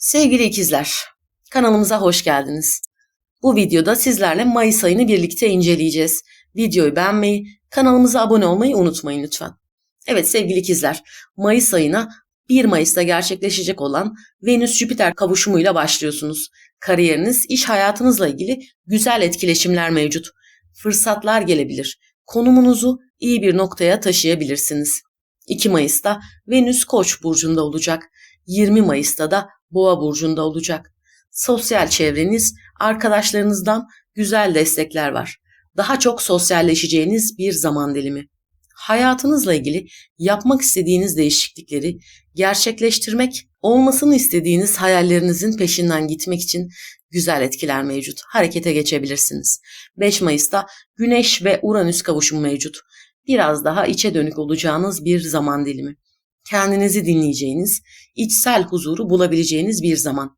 Sevgili ikizler, kanalımıza hoş geldiniz. Bu videoda sizlerle Mayıs ayını birlikte inceleyeceğiz. Videoyu beğenmeyi, kanalımıza abone olmayı unutmayın lütfen. Evet sevgili ikizler, Mayıs ayına 1 Mayıs'ta gerçekleşecek olan Venüs-Jüpiter kavuşumuyla başlıyorsunuz. Kariyeriniz, iş hayatınızla ilgili güzel etkileşimler mevcut. Fırsatlar gelebilir. Konumunuzu iyi bir noktaya taşıyabilirsiniz. 2 Mayıs'ta Venüs Koç burcunda olacak. 20 Mayıs'ta da Boğa burcunda olacak. Sosyal çevreniz, arkadaşlarınızdan güzel destekler var. Daha çok sosyalleşeceğiniz bir zaman dilimi. Hayatınızla ilgili yapmak istediğiniz değişiklikleri gerçekleştirmek, olmasını istediğiniz hayallerinizin peşinden gitmek için güzel etkiler mevcut. Harekete geçebilirsiniz. 5 Mayıs'ta Güneş ve Uranüs kavuşumu mevcut. Biraz daha içe dönük olacağınız bir zaman dilimi kendinizi dinleyeceğiniz, içsel huzuru bulabileceğiniz bir zaman.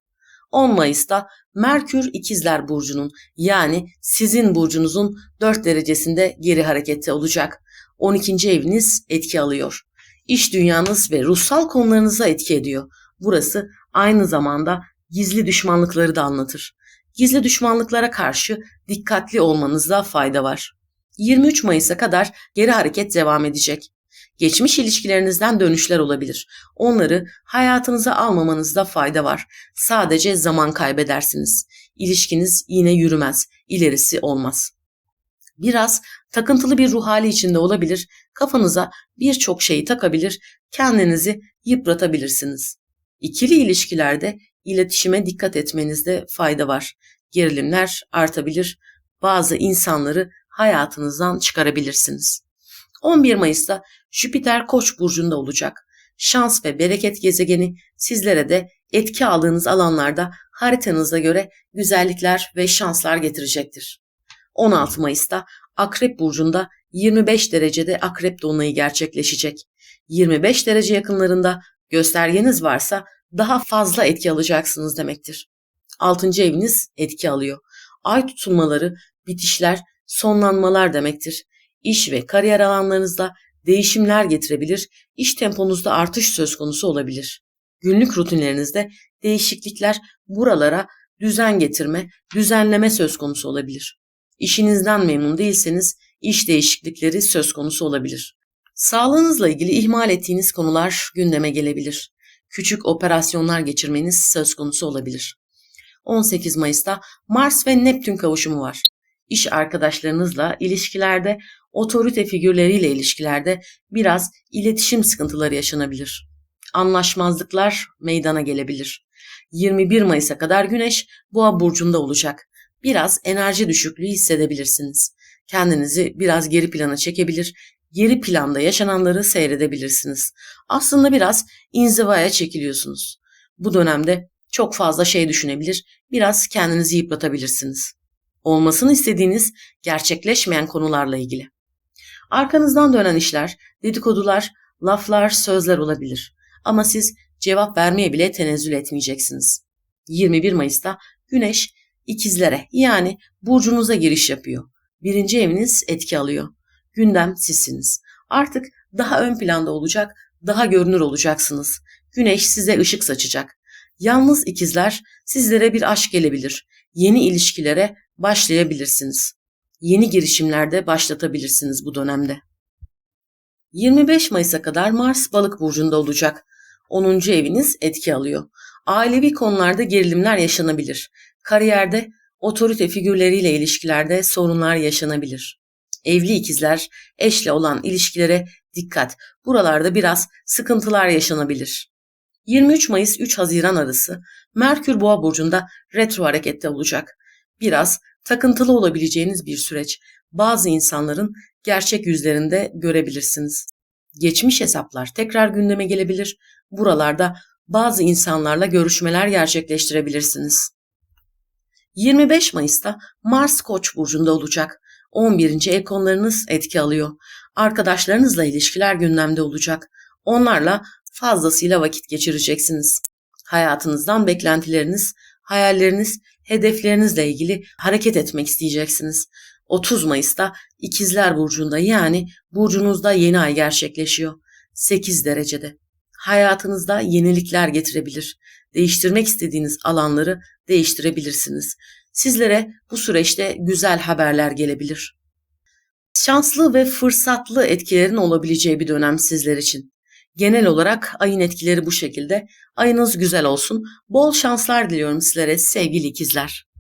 10 Mayıs'ta Merkür İkizler Burcu'nun yani sizin burcunuzun 4 derecesinde geri harekette olacak. 12. eviniz etki alıyor. İş dünyanız ve ruhsal konularınıza etki ediyor. Burası aynı zamanda gizli düşmanlıkları da anlatır. Gizli düşmanlıklara karşı dikkatli olmanızda fayda var. 23 Mayıs'a kadar geri hareket devam edecek. Geçmiş ilişkilerinizden dönüşler olabilir. Onları hayatınıza almamanızda fayda var. Sadece zaman kaybedersiniz. İlişkiniz yine yürümez, ilerisi olmaz. Biraz takıntılı bir ruh hali içinde olabilir, kafanıza birçok şeyi takabilir, kendinizi yıpratabilirsiniz. İkili ilişkilerde iletişime dikkat etmenizde fayda var. Gerilimler artabilir, bazı insanları hayatınızdan çıkarabilirsiniz. 11 Mayıs'ta Jüpiter Koç burcunda olacak. Şans ve bereket gezegeni sizlere de etki aldığınız alanlarda haritanıza göre güzellikler ve şanslar getirecektir. 16 Mayıs'ta Akrep burcunda 25 derecede Akrep dolunayı gerçekleşecek. 25 derece yakınlarında göstergeniz varsa daha fazla etki alacaksınız demektir. 6. eviniz etki alıyor. Ay tutulmaları, bitişler, sonlanmalar demektir. İş ve kariyer alanlarınızda değişimler getirebilir, iş temponuzda artış söz konusu olabilir. Günlük rutinlerinizde değişiklikler buralara düzen getirme, düzenleme söz konusu olabilir. İşinizden memnun değilseniz iş değişiklikleri söz konusu olabilir. Sağlığınızla ilgili ihmal ettiğiniz konular gündeme gelebilir. Küçük operasyonlar geçirmeniz söz konusu olabilir. 18 Mayıs'ta Mars ve Neptün kavuşumu var. İş arkadaşlarınızla ilişkilerde otorite figürleriyle ilişkilerde biraz iletişim sıkıntıları yaşanabilir. Anlaşmazlıklar meydana gelebilir. 21 Mayıs'a kadar Güneş Boğa burcunda olacak. Biraz enerji düşüklüğü hissedebilirsiniz. Kendinizi biraz geri plana çekebilir, geri planda yaşananları seyredebilirsiniz. Aslında biraz inzivaya çekiliyorsunuz. Bu dönemde çok fazla şey düşünebilir, biraz kendinizi yıpratabilirsiniz. Olmasını istediğiniz gerçekleşmeyen konularla ilgili. Arkanızdan dönen işler, dedikodular, laflar, sözler olabilir. Ama siz cevap vermeye bile tenezzül etmeyeceksiniz. 21 Mayıs'ta Güneş ikizlere yani burcunuza giriş yapıyor. Birinci eviniz etki alıyor. Gündem sizsiniz. Artık daha ön planda olacak, daha görünür olacaksınız. Güneş size ışık saçacak. Yalnız ikizler sizlere bir aşk gelebilir. Yeni ilişkilere başlayabilirsiniz yeni girişimlerde başlatabilirsiniz bu dönemde. 25 Mayıs'a kadar Mars balık burcunda olacak. 10. eviniz etki alıyor. Ailevi konularda gerilimler yaşanabilir. Kariyerde otorite figürleriyle ilişkilerde sorunlar yaşanabilir. Evli ikizler, eşle olan ilişkilere dikkat. Buralarda biraz sıkıntılar yaşanabilir. 23 Mayıs 3 Haziran arası Merkür Boğa burcunda retro harekette olacak. Biraz takıntılı olabileceğiniz bir süreç. Bazı insanların gerçek yüzlerinde görebilirsiniz. Geçmiş hesaplar tekrar gündeme gelebilir. Buralarda bazı insanlarla görüşmeler gerçekleştirebilirsiniz. 25 Mayıs'ta Mars Koç burcunda olacak. 11. ev etki alıyor. Arkadaşlarınızla ilişkiler gündemde olacak. Onlarla fazlasıyla vakit geçireceksiniz. Hayatınızdan beklentileriniz, hayalleriniz hedeflerinizle ilgili hareket etmek isteyeceksiniz. 30 Mayıs'ta İkizler Burcu'nda yani burcunuzda yeni ay gerçekleşiyor. 8 derecede. Hayatınızda yenilikler getirebilir. değiştirmek istediğiniz alanları değiştirebilirsiniz. Sizlere bu süreçte güzel haberler gelebilir. Şanslı ve fırsatlı etkilerin olabileceği bir dönem sizler için. Genel olarak ayın etkileri bu şekilde. Ayınız güzel olsun. Bol şanslar diliyorum sizlere sevgili ikizler.